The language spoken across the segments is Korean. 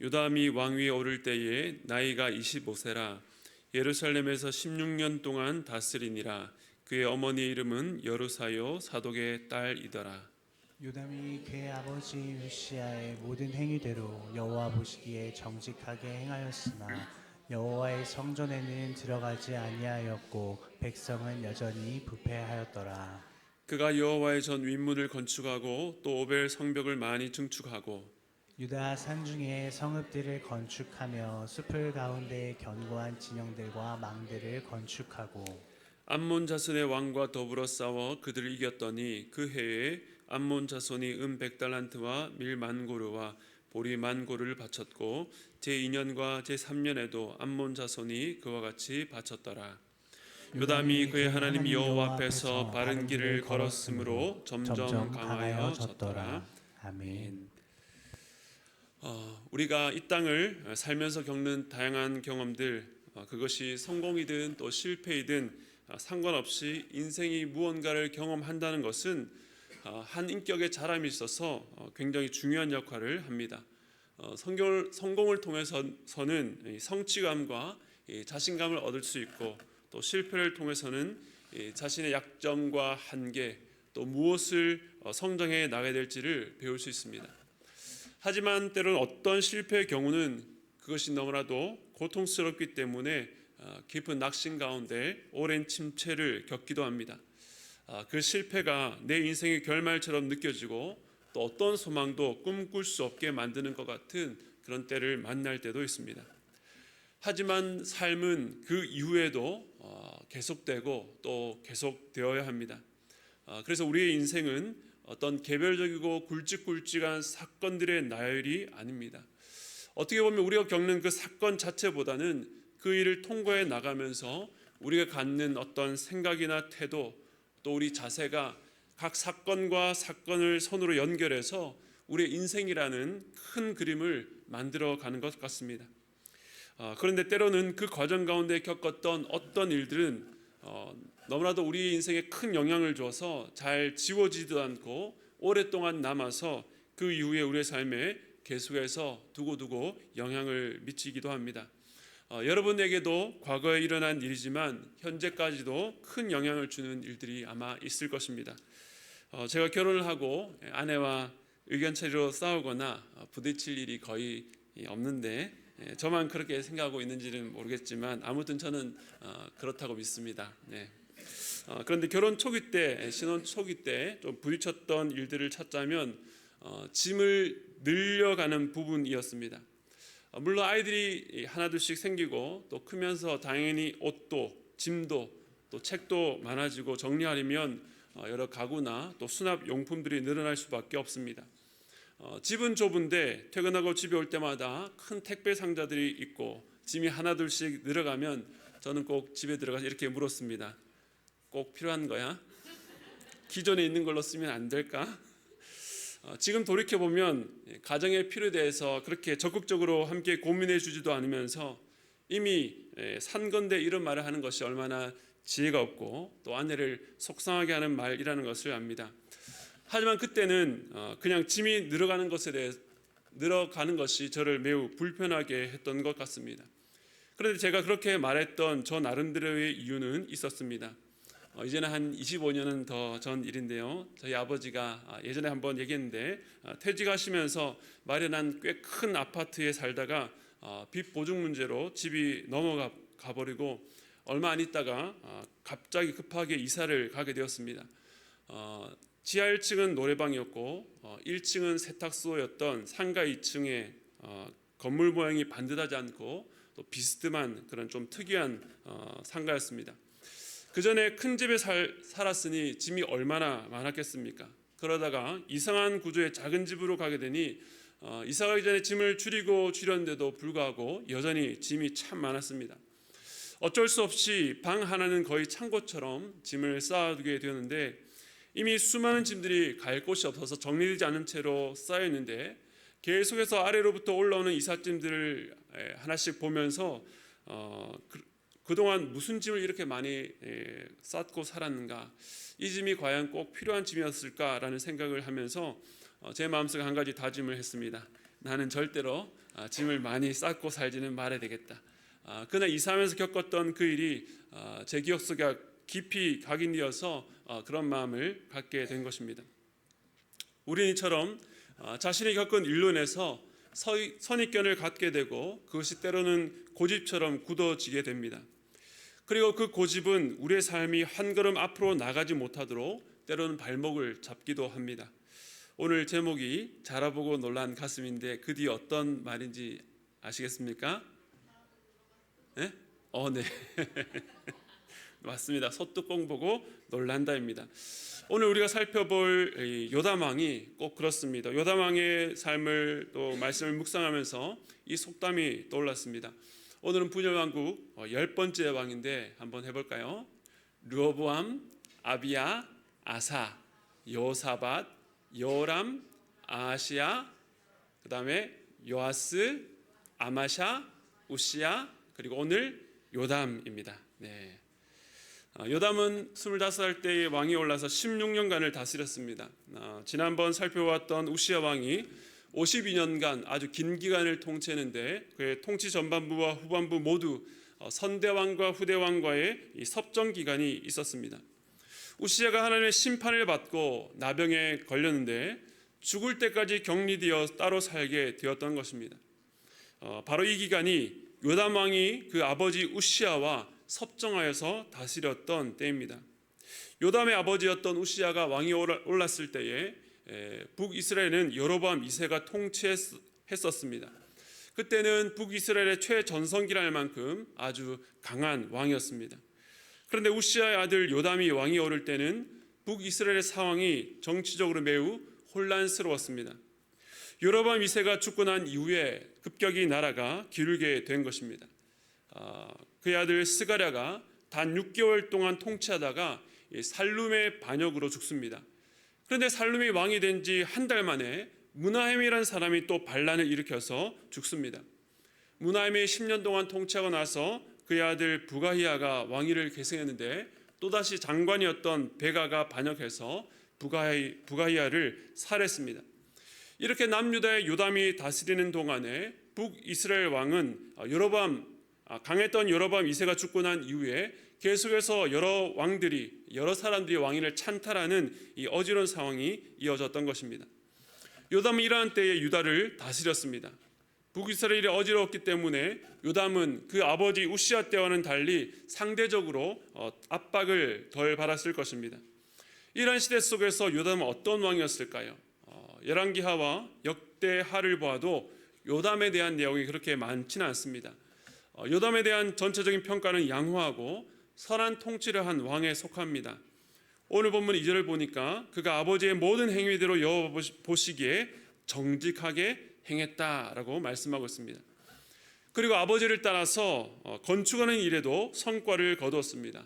요담이 왕위에 오를 때에 나이가 25세라 예루살렘에서 16년 동안 다스리니라 그의 어머니 이름은 여루사요 사독의 딸이더라 요담이 그의 아버지 우시아의 모든 행위대로 여호와 보시기에 정직하게 행하였으나 여호와의 성전에는 들어가지 아니하였고 백성은 여전히 부패하였더라. 그가 여호와의 전 윗문을 건축하고 또 오벨 성벽을 많이 증축하고 유다 산 중에 성읍들을 건축하며 숲을 가운데 견고한 진영들과 망들을 건축하고 암몬 자손의 왕과 더불어 싸워 그들을 이겼더니 그 해에 암몬 자손이 은 백 달란트와 밀 만 고르와 보리 만 고르를 바쳤고 제 2년과 제 3년에도 암몬 자손이 그와 같이 바쳤더라. 요담이 그의 하나님 여호와 앞에서 바른 길을 걸었으므로 점점 강하여 졌더라. 아멘. 어, 우리가 이 땅을 살면서 겪는 다양한 경험들 어, 그것이 성공이든 또 실패이든 어, 상관없이 인생이 무언가를 경험한다는 것은 어, 한 인격의 자람이 있어서 어, 굉장히 중요한 역할을 합니다. 어, 성경을, 성공을 통해서는 이 성취감과 이 자신감을 얻을 수 있고 또 실패를 통해서는 이 자신의 약점과 한계 또 무엇을 어, 성장해 나가야 될지를 배울 수 있습니다. 하지만 때로는 어떤 실패의 경우는 그것이 너무나도 고통스럽기 때문에 어, 깊은 낙심 가운데 오랜 침체를 겪기도 합니다. 아, 그 실패가 내 인생의 결말처럼 느껴지고 또 어떤 소망도 꿈꿀 수 없게 만드는 것 같은 그런 때를 만날 때도 있습니다. 하지만 삶은 그 이후에도 어, 계속되고 또 계속되어야 합니다. 아, 그래서 우리의 인생은 어떤 개별적이고 굵직굵직한 사건들의 나열이 아닙니다. 어떻게 보면 우리가 겪는 그 사건 자체보다는 그 일을 통과해 나가면서 우리가 갖는 어떤 생각이나 태도 또 우리 자세가 각 사건과 사건을 손으로 연결해서 우리의 인생이라는 큰 그림을 만들어 가는 것 같습니다. 아, 그런데 때로는 그 과정 가운데 겪었던 어떤 일들은 어, 너무나도 우리 인생에 큰 영향을 줘서 잘 지워지지도 않고 오랫동안 남아서 그 이후에 우리의 삶에 계속해서 두고두고 영향을 미치기도 합니다. 어, 여러분에게도 과거에 일어난 일이지만 현재까지도 큰 영향을 주는 일들이 아마 있을 것입니다. 어, 제가 결혼을 하고 아내와 의견 차이로 싸우거나 어, 부딪힐 일이 거의 없는데 예, 저만 그렇게 생각하고 있는지는 모르겠지만 아무튼 저는 어, 그렇다고 믿습니다. 네. 어, 그런데 결혼 초기 때 신혼 초기 때 좀 부딪혔던 일들을 찾자면 어, 짐을 늘려가는 부분이었습니다. 어, 물론 아이들이 하나둘씩 생기고 또 크면서 당연히 옷도 짐도 또 책도 많아지고 정리하려면 어, 여러 가구나 또 수납 용품들이 늘어날 수밖에 없습니다. 어, 집은 좁은데 퇴근하고 집에 올 때마다 큰 택배 상자들이 있고 짐이 하나둘씩 늘어가면 저는 꼭 집에 들어가서 이렇게 물었습니다. 꼭 필요한 거야? 기존에 있는 걸로 쓰면 안 될까? 어, 지금 돌이켜 보면 가정의 필요에 대해서 그렇게 적극적으로 함께 고민해 주지도 않으면서 이미 예, 산 건데 이런 말을 하는 것이 얼마나 지혜가 없고 또 아내를 속상하게 하는 말이라는 것을 압니다. 하지만 그때는 어, 그냥 짐이 늘어가는 것에 대해 늘어가는 것이 저를 매우 불편하게 했던 것 같습니다. 그런데 제가 그렇게 말했던 저 나름대로의 이유는 있었습니다. 어, 이제는 한 25년은 더 전 일인데요. 저희 아버지가 아, 예전에 한번 얘기했는데 아, 퇴직하시면서 마련한 꽤 큰 아파트에 살다가 아, 빚 보증 문제로 집이 넘어가 가버리고 얼마 안 있다가 아, 갑자기 급하게 이사를 가게 되었습니다. 어, 지하 1층은 노래방이었고 어, 1층은 세탁소였던 상가 2층에 어, 건물 모양이 반듯하지 않고 또 비스듬한 그런 좀 특이한 어, 상가였습니다. 그 전에 큰 집에 살, 살았으니 짐이 얼마나 많았겠습니까? 그러다가 이상한 구조의 작은 집으로 가게 되니 어, 이사 가기 전에 짐을 줄이고 줄였는데도 불구하고 여전히 짐이 참 많았습니다. 어쩔 수 없이 방 하나는 거의 창고처럼 짐을 쌓아두게 되었는데 이미 수많은 짐들이 갈 곳이 없어서 정리되지 않은 채로 쌓여 있는데 계속해서 아래로부터 올라오는 이삿짐들을 에, 하나씩 보면서 어, 그, 그동안 무슨 짐을 이렇게 많이 에, 쌓고 살았는가 이 짐이 과연 꼭 필요한 짐이었을까라는 생각을 하면서 어, 제 마음속에 한 가지 다짐을 했습니다. 나는 절대로 아, 짐을 많이 쌓고 살지는 말아야 되겠다. 아, 그날 이사하면서 겪었던 그 일이 아, 제 기억 속에 깊이 각인되어서 어, 그런 마음을 갖게 된 것입니다. 우리는 이처럼 아, 자신이 겪은 일로 인해서 서- 선입견을 갖게 되고 그것이 때로는 고집처럼 굳어지게 됩니다. 그리고 그 고집은 우리의 삶이 한 걸음 앞으로 나가지 못하도록 때로는 발목을 잡기도 합니다. 오늘 제목이 자라보고 놀란 가슴인데 그 뒤에 어떤 말인지 아시겠습니까? 네? 어, 네. 맞습니다. 소뚜껑 보고 놀란다입니다. 오늘 우리가 살펴볼 이 요담 왕이 꼭 그렇습니다. 요담 왕의 삶을 또 말씀을 묵상하면서 이 속담이 떠올랐습니다. 오늘은 분열 왕국 어, 열 번째 왕인데 한번 해볼까요? 르호보암, 아비야, 아사, 요사밧, 요람, 아시야, 그 다음에 요아스, 아마샤, 우시야, 그리고 오늘 요담입니다. 네. 아, 요담은 25살 때의 왕이 올라서 16년간을 다스렸습니다. 아, 지난번 살펴봤던 우시야 왕이 52년간 아주 긴 기간을 통치했는데 그의 통치 전반부와 후반부 모두 어, 선대왕과 후대왕과의 이 섭정 기간이 있었습니다. 우시야가 하나님의 심판을 받고 나병에 걸렸는데 죽을 때까지 격리되어 따로 살게 되었던 것입니다. 어, 바로 이 기간이 요담 왕이 그 아버지 우시야와 섭정하여서 다스렸던 때입니다. 요담의 아버지였던 우시야가 왕이 올랐을 때에 에, 북이스라엘은 여로보암 2세가 통치했었습니다. 그때는 북이스라엘의 최전성기랄 만큼 아주 강한 왕이었습니다. 그런데 우시야의 아들 요담이 왕이 오를 때는 북이스라엘의 상황이 정치적으로 매우 혼란스러웠습니다. 여로보암 2세가 죽고 난 이후에 급격히 나라가 기울게 된 것입니다. 아, 그의 아들 스가랴가 단 6개월 동안 통치하다가 이 살룸의 반역으로 죽습니다. 그런데 살룸이 왕이 된 지 한 달 만에 문하햄이라는 사람이 또 반란을 일으켜서 죽습니다. 문하햄이 10년 동안 통치하고 나서 그의 아들 부가히야가 왕위를 계승했는데 또다시 장관이었던 베가가 반역해서 부가히, 부가히야를 살했습니다. 이렇게 남유다의 요담이 다스리는 동안에 북이스라엘 왕은 여로밤 아, 강했던 여로밤 2세가 죽고 난 이후에 계속해서 여러 왕들이 여러 사람들이 왕위를 찬탈하는 이 어지러운 상황이 이어졌던 것입니다. 요담은 이러한 때에 유다를 다스렸습니다. 북이스라엘이 어지러웠기 때문에 요담은 그 아버지 우시아 때와는 달리 상대적으로 어, 압박을 덜 받았을 것입니다. 이러한 시대 속에서 요담은 어떤 왕이었을까요? 어, 열왕기하와 역대하를 보아도 요담에 대한 내용이 그렇게 많지는 않습니다. 어, 요담에 대한 전체적인 평가는 양호하고 선한 통치를 한 왕에 속합니다. 오늘 본문 2절을 보니까 그가 아버지의 모든 행위대로 여호와 보시기에 정직하게 행했다라고 말씀하고 있습니다. 그리고 아버지를 따라서 어, 건축하는 일에도 성과를 거두었습니다.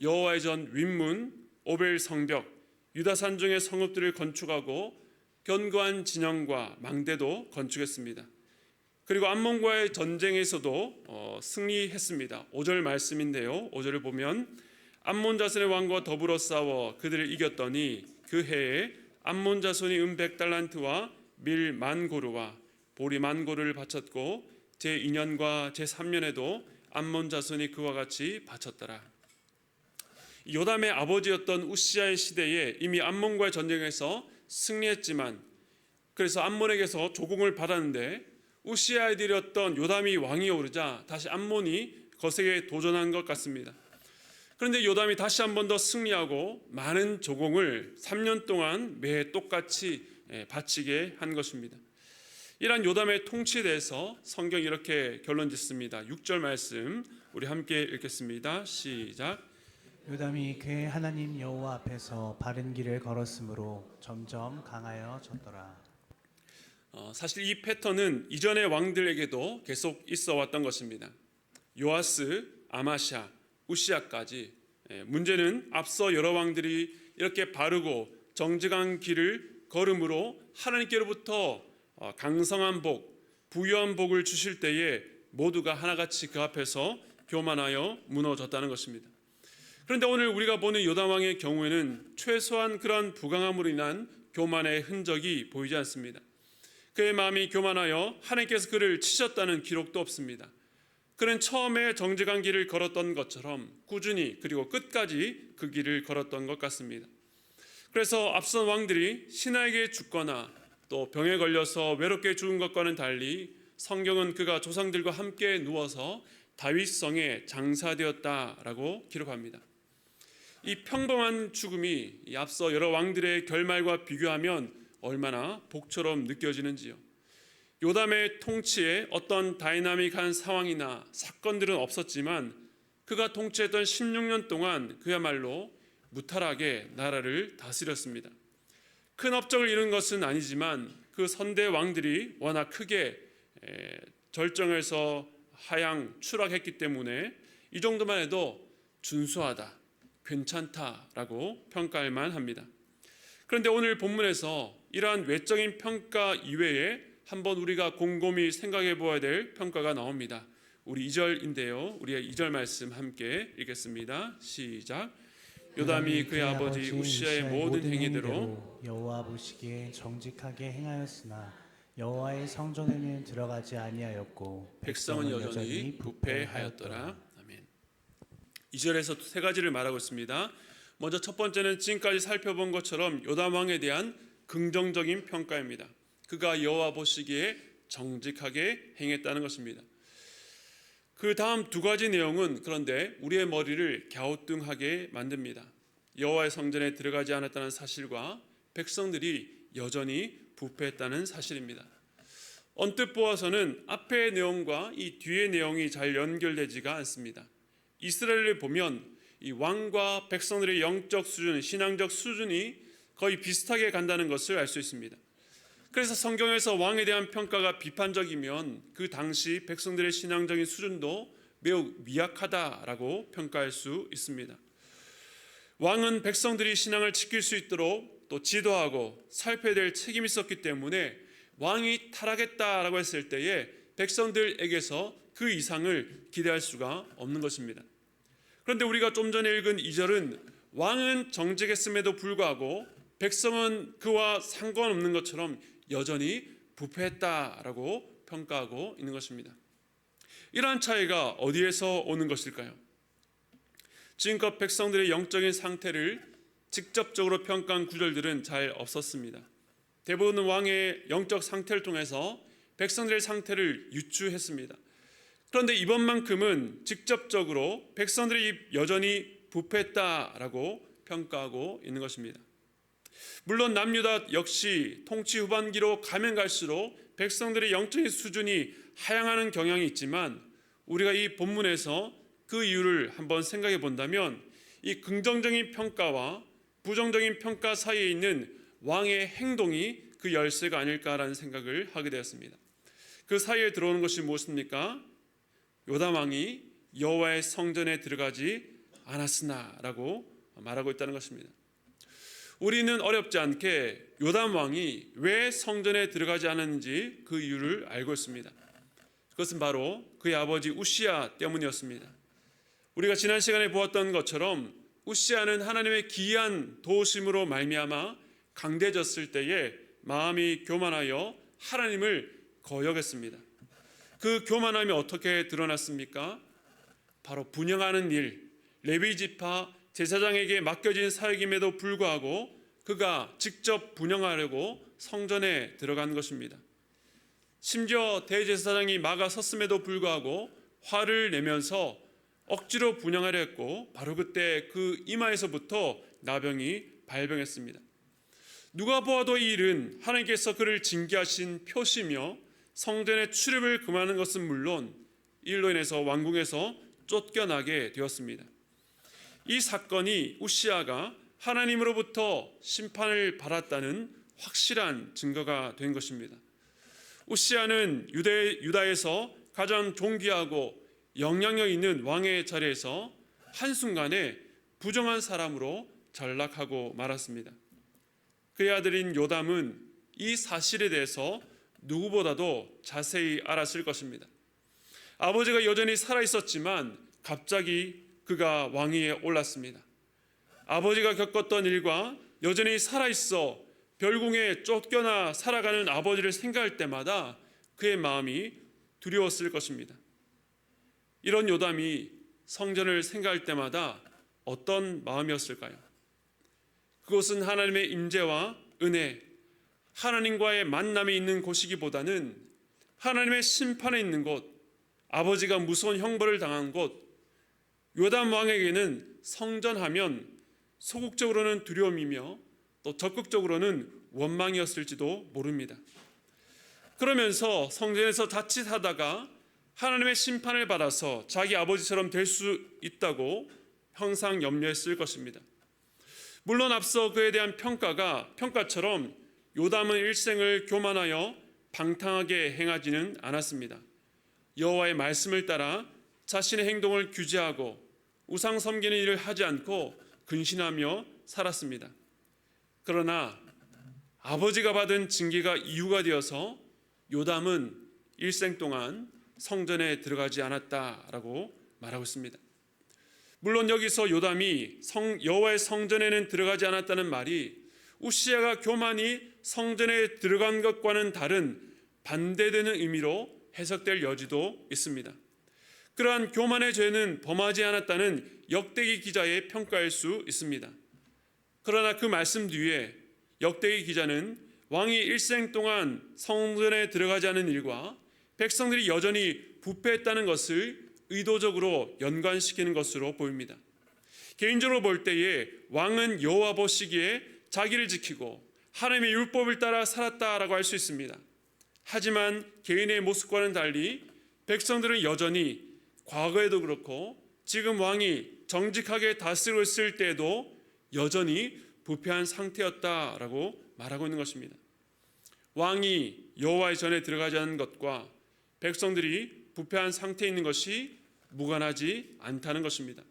여호와의 전 윗문, 오벨 성벽, 유다 산중의 성읍들을 건축하고 견고한 진영과 망대도 건축했습니다. 그리고 암몬과의 전쟁에서도 어, 승리했습니다. 5절 말씀인데요. 5절을 보면 암몬 자손의 왕과 더불어 싸워 그들을 이겼더니 그 해에 암몬 자손이 은 100달란트와 밀 만고르와 보리 만고르를 바쳤고 제 2년과 제 3년에도 암몬 자손이 그와 같이 바쳤더라. 요담의 아버지였던 우시아의 시대에 이미 암몬과의 전쟁에서 승리했지만 그래서 암몬에게서 조공을 받았는데 우시아의 들이었던 요담이 왕이 오르자 다시 암몬이 거세게 도전한 것 같습니다. 그런데 요담이 다시 한 번 더 승리하고 많은 조공을 3년 동안 매 똑같이 예, 바치게 한 것입니다. 이러한 요담의 통치에 대해서 성경이 이렇게 결론 짓습니다. 6절 말씀 우리 함께 읽겠습니다. 시작. 요담이 그의 하나님 여호와 앞에서 바른 길을 걸었으므로 점점 강하여 졌더라. 어, 사실 이 패턴은 이전의 왕들에게도 계속 있어 왔던 것입니다. 요아스, 아마샤, 우시아까지 예, 문제는 앞서 여러 왕들이 이렇게 바르고 정직한 길을 걸음으로 하나님께로부터 어, 강성한 복, 부유한 복을 주실 때에 모두가 하나같이 그 앞에서 교만하여 무너졌다는 것입니다. 그런데 오늘 우리가 보는 요담 왕의 경우에는 최소한 그러한 부강함으로 인한 교만의 흔적이 보이지 않습니다. 그의 마음이 교만하여 하나님께서 그를 치셨다는 기록도 없습니다. 그는 처음에 정직한 길을 걸었던 것처럼 꾸준히 그리고 끝까지 그 길을 걸었던 것 같습니다. 그래서 앞선 왕들이 신하에게 죽거나 또 병에 걸려서 외롭게 죽은 것과는 달리 성경은 그가 조상들과 함께 누워서 다윗성에 장사되었다라고 기록합니다. 이 평범한 죽음이 이 앞서 여러 왕들의 결말과 비교하면 얼마나 복처럼 느껴지는지요. 요담의 통치에 어떤 다이나믹한 상황이나 사건들은 없었지만 그가 통치했던 16년 동안 그야말로 무탈하게 나라를 다스렸습니다. 큰 업적을 이룬 것은 아니지만 그 선대 왕들이 워낙 크게 에, 절정에서 하향 추락했기 때문에 이 정도만 해도 준수하다, 괜찮다라고 평가할 만합니다. 그런데 오늘 본문에서 이러한 외적인 평가 이외에 한번 우리가 곰곰이 생각해 보아야 될 평가가 나옵니다. 우리 2절인데요. 우리의 2절 말씀 함께 읽겠습니다. 시작. 요담이 그의 아버지 우시아의 모든 행위대로 여호와 보시기에 정직하게 행하였으나 여호와의 성전에는 들어가지 아니하였고 백성은 여전히 부패하였더라. 아멘. 2절에서 세 가지를 말하고 있습니다. 먼저 첫 번째는 지금까지 살펴본 것처럼 요담 왕에 대한 긍정적인 평가입니다. 그가 여호와 보시기에 정직하게 행했다는 것입니다. 그 다음 두 가지 내용은 그런데 우리의 머리를 갸우뚱하게 만듭니다. 여호와의 성전에 들어가지 않았다는 사실과 백성들이 여전히 부패했다는 사실입니다. 언뜻 보아서는 앞의 내용과 이 뒤의 내용이 잘 연결되지가 않습니다. 이스라엘을 보면 이 왕과 백성들의 영적 수준, 신앙적 수준이 거의 비슷하게 간다는 것을 알 수 있습니다. 그래서 성경에서 왕에 대한 평가가 비판적이면 그 당시 백성들의 신앙적인 수준도 매우 미약하다라고 평가할 수 있습니다. 왕은 백성들이 신앙을 지킬 수 있도록 또 지도하고 살펴야 될 책임이 있었기 때문에 왕이 타락했다라고 했을 때에 백성들에게서 그 이상을 기대할 수가 없는 것입니다. 그런데 우리가 좀 전에 읽은 2절은 왕은 정직했음에도 불구하고 백성은 그와 상관없는 것처럼 여전히 부패했다라고 평가하고 있는 것입니다. 이러한 차이가 어디에서 오는 것일까요? 지금껏 백성들의 영적인 상태를 직접적으로 평가한 구절들은 잘 없었습니다. 대부분 왕의 영적 상태를 통해서 백성들의 상태를 유추했습니다. 그런데 이번만큼은 직접적으로 백성들이 여전히 부패했다라고 평가하고 있는 것입니다. 물론 남유다 역시 통치 후반기로 가면 갈수록 백성들의 영적인 수준이 하향하는 경향이 있지만 우리가 이 본문에서 그 이유를 한번 생각해 본다면 이 긍정적인 평가와 부정적인 평가 사이에 있는 왕의 행동이 그 열쇠가 아닐까라는 생각을 하게 되었습니다. 그 사이에 들어오는 것이 무엇입니까? 요담 왕이 여호와의 성전에 들어가지 않았으나라고 말하고 있다는 것입니다. 우리는 어렵지 않게 요담 왕이 왜 성전에 들어가지 않았는지 그 이유를 알고 있습니다. 그것은 바로 그의 아버지 우시아 때문이었습니다. 우리가 지난 시간에 보았던 것처럼 우시아는 하나님의 기이한 도우심으로 말미암아 강대졌을 때에 마음이 교만하여 하나님을 거역했습니다. 그 교만함이 어떻게 드러났습니까? 바로 분양하는 일, 레위 지파 제사장에게 맡겨진 사역임에도 불구하고 그가 직접 분양하려고 성전에 들어간 것입니다. 심지어 대제사장이 막아 섰음에도 불구하고 화를 내면서 억지로 분양하려 했고 바로 그때 그 이마에서부터 나병이 발병했습니다. 누가 보아도 이 일은 하나님께서 그를 징계하신 표시며 성전의 출입을 금하는 것은 물론 일로 인해서 왕궁에서 쫓겨나게 되었습니다. 이 사건이 우시아가 하나님으로부터 심판을 받았다는 확실한 증거가 된 것입니다. 우시아는 유대, 유다에서 가장 존귀하고 영향력 있는 왕의 자리에서 한순간에 부정한 사람으로 전락하고 말았습니다. 그의 아들인 요담은 이 사실에 대해서 누구보다도 자세히 알았을 것입니다. 아버지가 여전히 살아 있었지만 갑자기 그가 왕위에 올랐습니다. 아버지가 겪었던 일과 여전히 살아 있어 별궁에 쫓겨나 살아가는 아버지를 생각할 때마다 그의 마음이 두려웠을 것입니다. 이런 요담이 성전을 생각할 때마다 어떤 마음이었을까요? 그곳은 하나님의 임재와 은혜, 하나님과의 만남이 있는 곳이기보다는 하나님의 심판에 있는 곳, 아버지가 무서운 형벌을 당한 곳, 요담 왕에게는 성전하면 소극적으로는 두려움이며 또 적극적으로는 원망이었을지도 모릅니다. 그러면서 성전에서 자칫하다가 하나님의 심판을 받아서 자기 아버지처럼 될 수 있다고 항상 염려했을 것입니다. 물론 앞서 그에 대한 평가가 평가처럼 요담은 일생을 교만하여 방탕하게 행하지는 않았습니다. 여호와의 말씀을 따라 자신의 행동을 규제하고 우상 섬기는 일을 하지 않고 근신하며 살았습니다. 그러나 아버지가 받은 징계가 이유가 되어서 요담은 일생 동안 성전에 들어가지 않았다라고 말하고 있습니다. 물론 여기서 요담이 성, 여호와의 성전에는 들어가지 않았다는 말이 우시아가 교만이 성전에 들어간 것과는 다른 반대되는 의미로 해석될 여지도 있습니다. 그러한 교만의 죄는 범하지 않았다는 역대기 기자의 평가일 수 있습니다. 그러나 그 말씀 뒤에 역대기 기자는 왕이 일생 동안 성전에 들어가지 않은 일과 백성들이 여전히 부패했다는 것을 의도적으로 연관시키는 것으로 보입니다. 개인적으로 볼 때에 왕은 여호와 보시기에 자기를 지키고 하나님의 율법을 따라 살았다라고 할 수 있습니다. 하지만 개인의 모습과는 달리 백성들은 여전히 과거에도 그렇고 지금 왕이 정직하게 다스리고 있을 때도 여전히 부패한 상태였다라고 말하고 있는 것입니다. 왕이 여호와의 전에 들어가지 않은 것과 백성들이 부패한 상태에 있는 것이 무관하지 않다는 것입니다.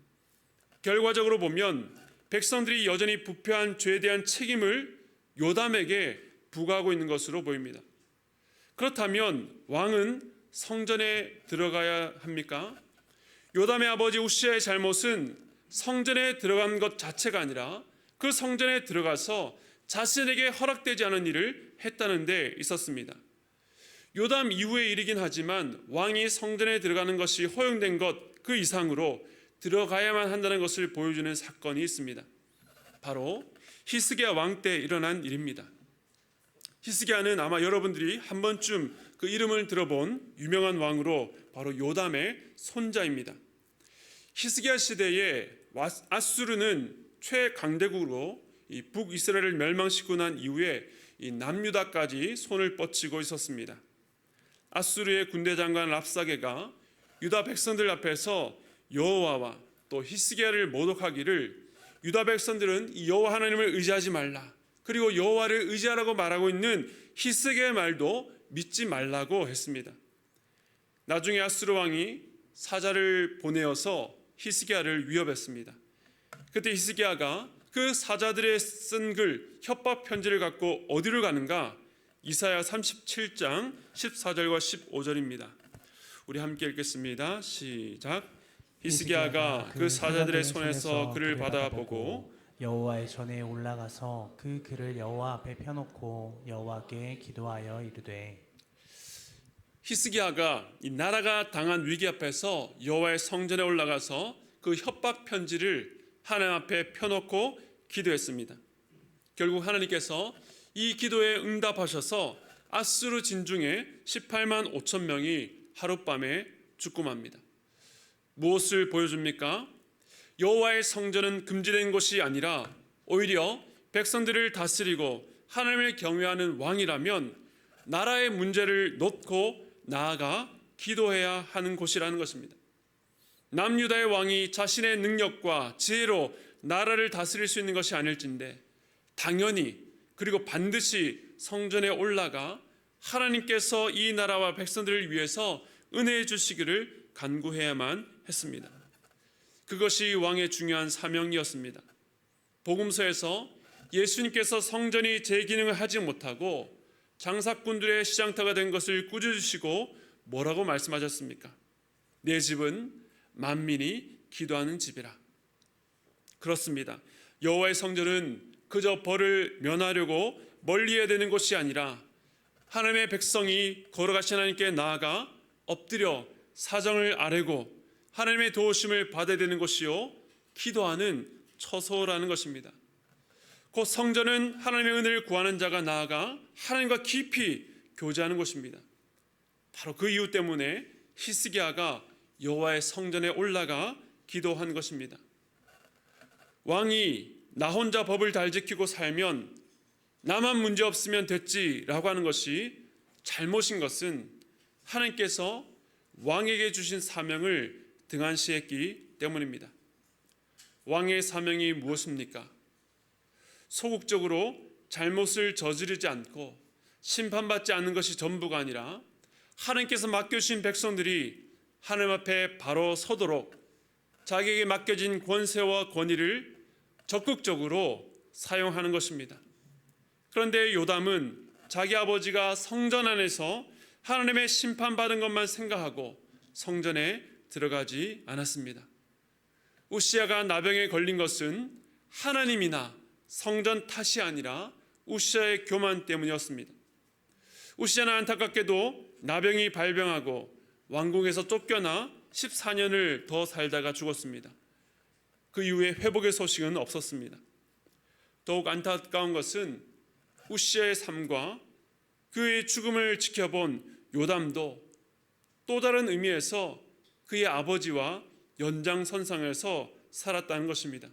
결과적으로 보면 백성들이 여전히 부패한 죄에 대한 책임을 요담에게 부과하고 있는 것으로 보입니다. 그렇다면 왕은 성전에 들어가야 합니까? 요담의 아버지 우시아의 잘못은 성전에 들어간 것 자체가 아니라 그 성전에 들어가서 자신에게 허락되지 않은 일을 했다는 데 있었습니다. 요담 이후의 일이긴 하지만 왕이 성전에 들어가는 것이 허용된 것 그 이상으로 들어가야만 한다는 것을 보여주는 사건이 있습니다. 바로 히스기야 왕 때 일어난 일입니다. 히스기야는 아마 여러분들이 한 번쯤 그 이름을 들어본 유명한 왕으로 바로 요담의 손자입니다. 히스기야 시대에 아수르는 최강대국으로 이 북이스라엘을 멸망시키고 난 이후에 이 남유다까지 손을 뻗치고 있었습니다. 아수르의 군대 장관 랍사게가 유다 백성들 앞에서 여호와와 또 히스기야를 모독하기를 유다 백성들은 이 여호와 하나님을 의지하지 말라. 그리고 여호와를 의지하라고 말하고 있는 히스기야의 말도 믿지 말라고 했습니다. 나중에 아수르 왕이 사자를 보내어서 히스기야를 위협했습니다. 그때 히스기야가 그 사자들의 쓴 글 협박 편지를 갖고 어디를 가는가? 이사야 37장 14절과 15절입니다. 우리 함께 읽겠습니다. 시작. 히스기야가 그 사자들의 손에서 그를 받아보고 여호와의 전에 올라가서 그 글을 여호와 앞에 펴놓고 여호와께 기도하여 이르되 히스기야가 이 나라가 당한 위기 앞에서 여호와의 성전에 올라가서 그 협박 편지를 하나님 앞에 펴놓고 기도했습니다. 결국 하나님께서 이 기도에 응답하셔서 아수르 진중에 18만 5천 명이 하룻밤에 죽고 맙니다. 무엇을 보여줍니까? 여호와의 성전은 금지된 곳이 아니라 오히려 백성들을 다스리고 하나님을 경외하는 왕이라면 나라의 문제를 놓고 나아가 기도해야 하는 곳이라는 것입니다. 남유다의 왕이 자신의 능력과 지혜로 나라를 다스릴 수 있는 것이 아닐진데 당연히 그리고 반드시 성전에 올라가 하나님께서 이 나라와 백성들을 위해서 은혜해 주시기를 간구해야만 했습니다. 그것이 왕의 중요한 사명이었습니다. 복음서에서 예수님께서 성전이 제 기능을 하지 못하고 장사꾼들의 시장터가 된 것을 꾸짖으시고 뭐라고 말씀하셨습니까? 내 집은 만민이 기도하는 집이라. 그렇습니다. 여호와의 성전은 그저 벌을 면하려고 멀리해야 되는 것이 아니라 하나님의 백성이 걸어가신 하나님께 나아가 엎드려 사정을 아뢰고 하나님의 도우심을 받아야 되는 것이요 기도하는 처소라는 것입니다. 곧 성전은 하나님의 은혜를 구하는 자가 나아가 하나님과 깊이 교제하는 곳입니다. 바로 그 이유 때문에 히스기야가 여호와의 성전에 올라가 기도한 것입니다. 왕이 나 혼자 법을 잘 지키고 살면 나만 문제 없으면 됐지라고 하는 것이 잘못인 것은 하나님께서 왕에게 주신 사명을 등한시했기 때문입니다. 왕의 사명이 무엇입니까? 소극적으로 잘못을 저지르지 않고 심판받지 않는 것이 전부가 아니라 하나님께서 맡겨주신 백성들이 하나님 앞에 바로 서도록 자기에게 맡겨진 권세와 권위를 적극적으로 사용하는 것입니다. 그런데 요담은 자기 아버지가 성전 안에서 하나님의 심판받은 것만 생각하고 성전에 들어가지 않았습니다. 우시아가 나병에 걸린 것은 하나님이나 성전 탓이 아니라 우시아의 교만 때문이었습니다. 우시아는 안타깝게도 나병이 발병하고 왕궁에서 쫓겨나 14년을 더 살다가 죽었습니다. 그 이후에 회복의 소식은 없었습니다. 더욱 안타까운 것은 우시아의 삶과 그의 죽음을 지켜본 요담도 또 다른 의미에서 그의 아버지와 연장선상에서 살았다는 것입니다.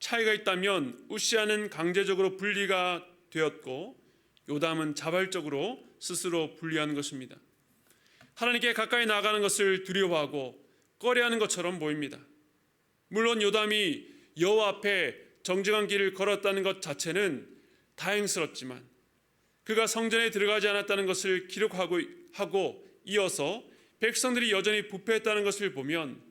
차이가 있다면 우시아는 강제적으로 분리가 되었고 요담은 자발적으로 스스로 분리하는 것입니다. 하나님께 가까이 나가는 것을 두려워하고 꺼려하는 것처럼 보입니다. 물론 요담이 여호와 앞에 정직한 길을 걸었다는 것 자체는 다행스럽지만 그가 성전에 들어가지 않았다는 것을 기록하고 하고 이어서 백성들이 여전히 부패했다는 것을 보면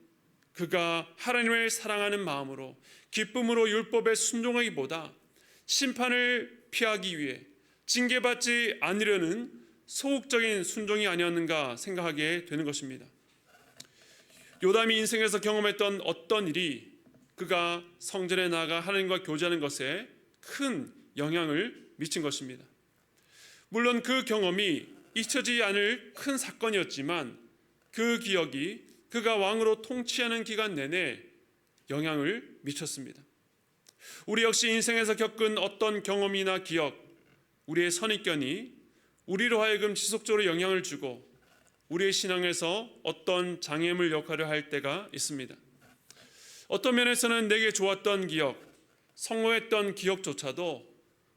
그가 하나님을 사랑하는 마음으로 기쁨으로 율법에 순종하기보다 심판을 피하기 위해 징계받지 않으려는 소극적인 순종이 아니었는가 생각하게 되는 것입니다. 요담이 인생에서 경험했던 어떤 일이 그가 성전에 나가 하나님과 교제하는 것에 큰 영향을 미친 것입니다. 물론 그 경험이 잊혀지지 않을 큰 사건이었지만 그 기억이 그가 왕으로 통치하는 기간 내내 영향을 미쳤습니다. 우리 역시 인생에서 겪은 어떤 경험이나 기억, 우리의 선입견이 우리로 하여금 지속적으로 영향을 주고 우리의 신앙에서 어떤 장애물 역할을 할 때가 있습니다. 어떤 면에서는 내게 좋았던 기억, 성공했던 기억조차도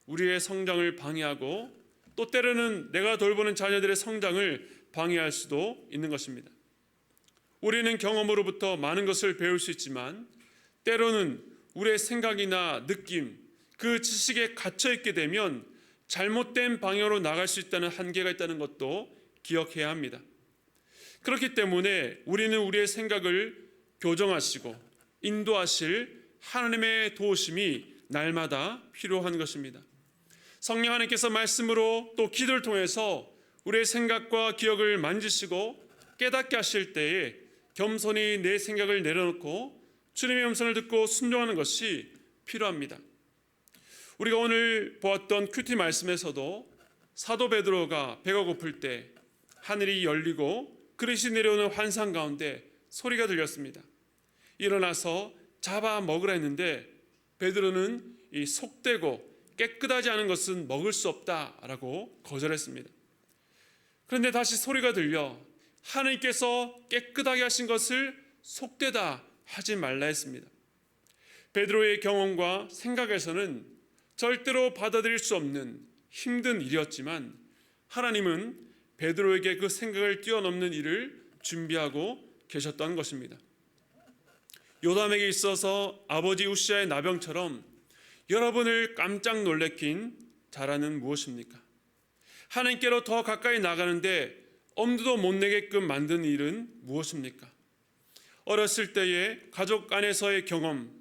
우리의 성장을 방해하고 또 때로는 내가 돌보는 자녀들의 성장을 방해할 수도 있는 것입니다. 우리는 경험으로부터 많은 것을 배울 수 있지만 때로는 우리의 생각이나 느낌, 그 지식에 갇혀 있게 되면 잘못된 방향으로 나갈 수 있다는 한계가 있다는 것도 기억해야 합니다. 그렇기 때문에 우리는 우리의 생각을 교정하시고 인도하실 하나님의 도우심이 날마다 필요한 것입니다. 성령 하나님께서 말씀으로 또 기도를 통해서 우리의 생각과 기억을 만지시고 깨닫게 하실 때에 겸손히 내 생각을 내려놓고 주님의 음성을 듣고 순종하는 것이 필요합니다. 우리가 오늘 보았던 큐티 말씀에서도 사도 베드로가 배가 고플 때 하늘이 열리고 그릇이 내려오는 환상 가운데 소리가 들렸습니다. 일어나서 잡아 먹으라 했는데 베드로는 이 속되고 깨끗하지 않은 것은 먹을 수 없다라고 거절했습니다. 그런데 다시 소리가 들려 하나님께서 깨끗하게 하신 것을 속되다 하지 말라 했습니다. 베드로의 경험과 생각에서는 절대로 받아들일 수 없는 힘든 일이었지만 하나님은 베드로에게 그 생각을 뛰어넘는 일을 준비하고 계셨던 것입니다. 요담에게 있어서 아버지 우시아의 나병처럼 여러분을 깜짝 놀래킨 자라는 무엇입니까? 하나님께로 더 가까이 나가는데 엄두도 못 내게끔 만든 일은 무엇입니까? 어렸을 때의 가족 안에서의 경험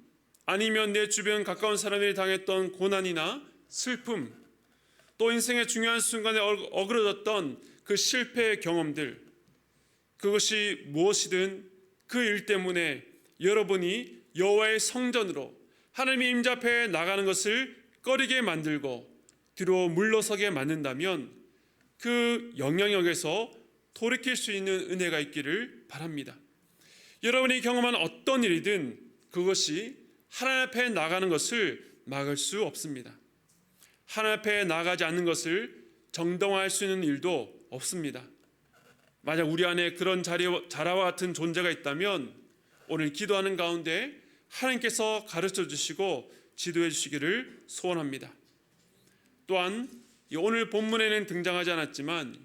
아니면 내 주변 가까운 사람이 당했던 고난이나 슬픔 또 인생의 중요한 순간에 어그러졌던 그 실패의 경험들 그것이 무엇이든 그 일 때문에 여러분이 여호와의 성전으로 하나님의 임자 앞에 나가는 것을 꺼리게 만들고 뒤로 물러서게 만든다면 그 영향력에서 돌이킬 수 있는 은혜가 있기를 바랍니다. 여러분이 경험한 어떤 일이든 그것이 하나님 앞에 나가는 것을 막을 수 없습니다. 하나님 앞에 나가지 않는 것을 정당화할 수 있는 일도 없습니다. 만약 우리 안에 그런 자리, 자라와 같은 존재가 있다면 오늘 기도하는 가운데 하나님께서 가르쳐 주시고 지도해 주시기를 소원합니다. 또한 이 오늘 본문에는 등장하지 않았지만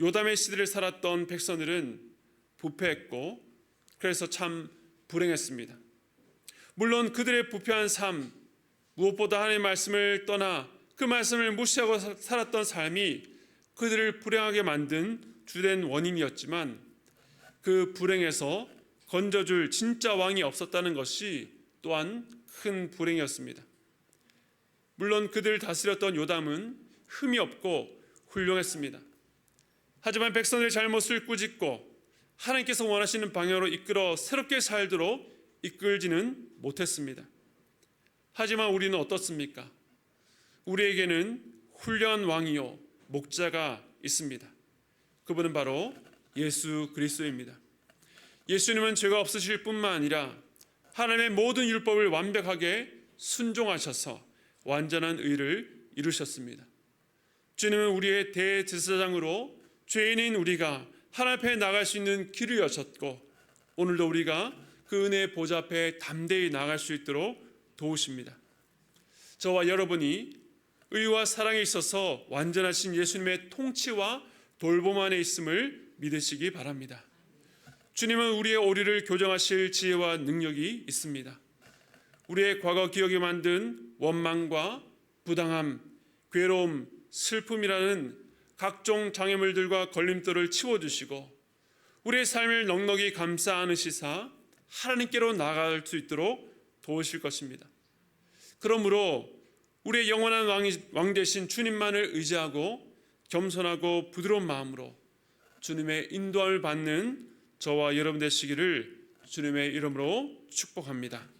요담의 시대를 살았던 백성들은 부패했고 그래서 참 불행했습니다. 물론 그들의 부패한 삶 무엇보다 하나님의 말씀을 떠나 그 말씀을 무시하고 사- 살았던 삶이 그들을 불행하게 만든 주된 원인이었지만 그 불행에서 건져줄 진짜 왕이 없었다는 것이 또한 큰 불행이었습니다. 물론 그들을 다스렸던 요담은 흠이 없고 훌륭했습니다. 하지만 백성들의 잘못을 꾸짖고 하나님께서 원하시는 방향으로 이끌어 새롭게 살도록 이끌지는 못했습니다. 하지만 우리는 어떻습니까? 우리에게는 훌륭한 왕이요 목자가 있습니다. 그분은 바로 예수 그리스도입니다. 예수님은 죄가 없으실 뿐만 아니라 하나님의 모든 율법을 완벽하게 순종하셔서 완전한 의를 이루셨습니다. 주님은 우리의 대제사장으로 죄인인 우리가 하나님 앞에 나갈 수 있는 길을 여셨고 오늘도 우리가 그 은혜의 보좌 앞에 담대히 나갈 수 있도록 도우십니다. 저와 여러분이 의와 사랑에 있어서 완전하신 예수님의 통치와 돌봄 안에 있음을 믿으시기 바랍니다. 주님은 우리의 오리를 교정하실 지혜와 능력이 있습니다. 우리의 과거 기억이 만든 원망과 부당함, 괴로움, 슬픔이라는 각종 장애물들과 걸림돌을 치워주시고 우리의 삶을 넉넉히 감싸 안으시사 하나님께로 나아갈 수 있도록 도우실 것입니다. 그러므로 우리의 영원한 왕, 왕 되신 주님만을 의지하고 겸손하고 부드러운 마음으로 주님의 인도함을 받는 저와 여러분 되시기를 주님의 이름으로 축복합니다.